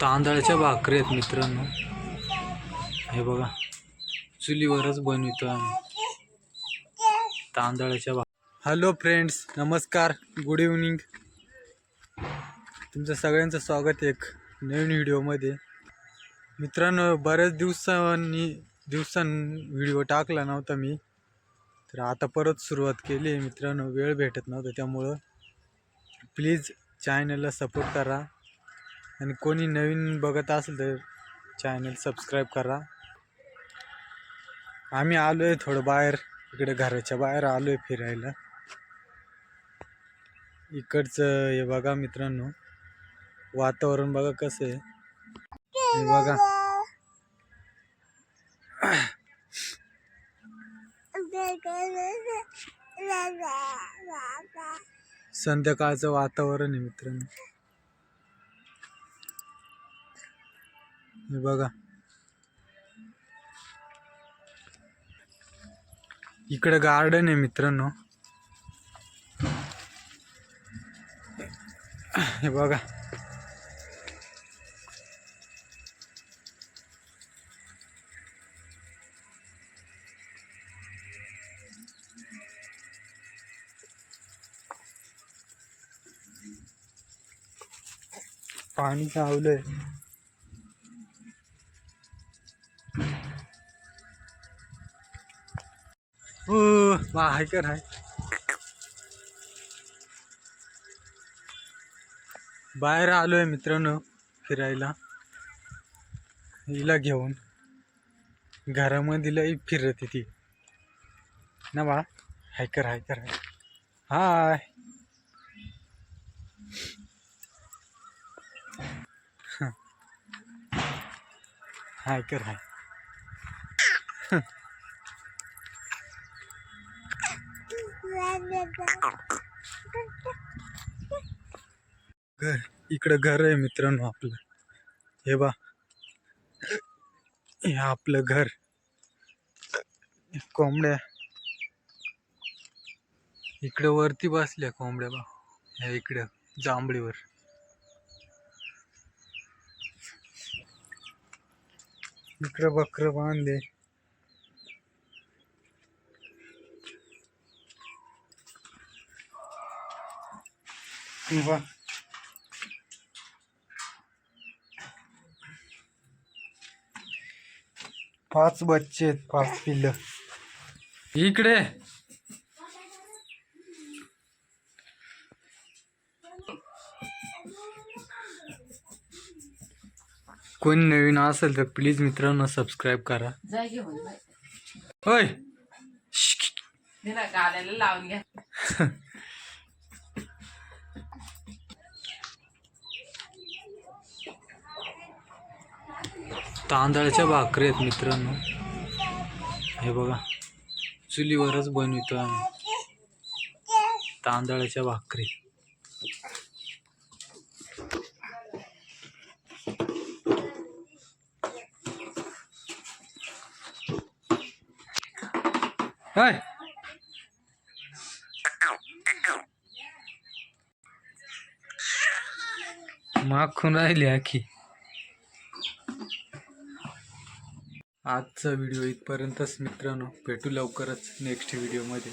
तांदळाच्या भाकरी आहेत मित्रांनो. हे बघा चुलीवरच बनवितो आम्ही. तांदळाच्या भाक हॅलो फ्रेंड्स नमस्कार गुड इव्हनिंग तुमचं सगळ्यांचं स्वागत एक नवीन व्हिडिओमध्ये मित्रांनो बऱ्याच दिवसांनी दिवसां व्हिडिओ टाकला नव्हता मी. तर आता परत सुरुवात केली मित्रांनो वेळ भेटत नव्हता त्यामुळं. प्लीज चॅनलला सपोर्ट करा. आणि कोणी नवीन बघत असेल तर चॅनल सबस्क्राईब करा. आम्ही आलो आहे थोडं बाहेर. इकडे घराच्या बाहेर आलो आहे फिरायला. इकडचं हे बघा मित्रांनो. वातावरण बघा कसं आहे. हे बघा. संध्याकाळचं वातावरण आहे मित्रांनो. हे बघा. इकडे गार्डन आहे मित्रांनो. हे बघा. पाणी चावलंय. हो वा हाय कर हाय. बाहेर आलोय मित्रांनो फिरायला. हिला घेऊन. घरामध्ये लई फिरत ती. ना बा हायकर हायकर हाय हाय. हाय. हाय कर हाय घर इकडं घर आहे मित्रांनो आपलं. हे बा हे आपलं घर. कोंबड्या. इकडं वरती बसल्या कोंबड्या बा. ह्या इकडं जांभळीवर. इकडं बकर बांधले. वा पाच बच्चे आहेत पाच पिल्लं. इकडे. कोणी नवीन असेल तर प्लीज मित्रांनो सबस्क्राईब करा. होय. लावून घ्या. तांदळाच्या भाकरी आहेत मित्रांनो. हे बघा चुलीवरच बनवितो आम्ही. तांदळाच्या भाकरी. हाय. माखून राहिली आखी. आजचा व्हिडिओ इथपर्यंतच मित्रांनो. भेटू लवकरच नेक्स्ट व्हिडिओमध्ये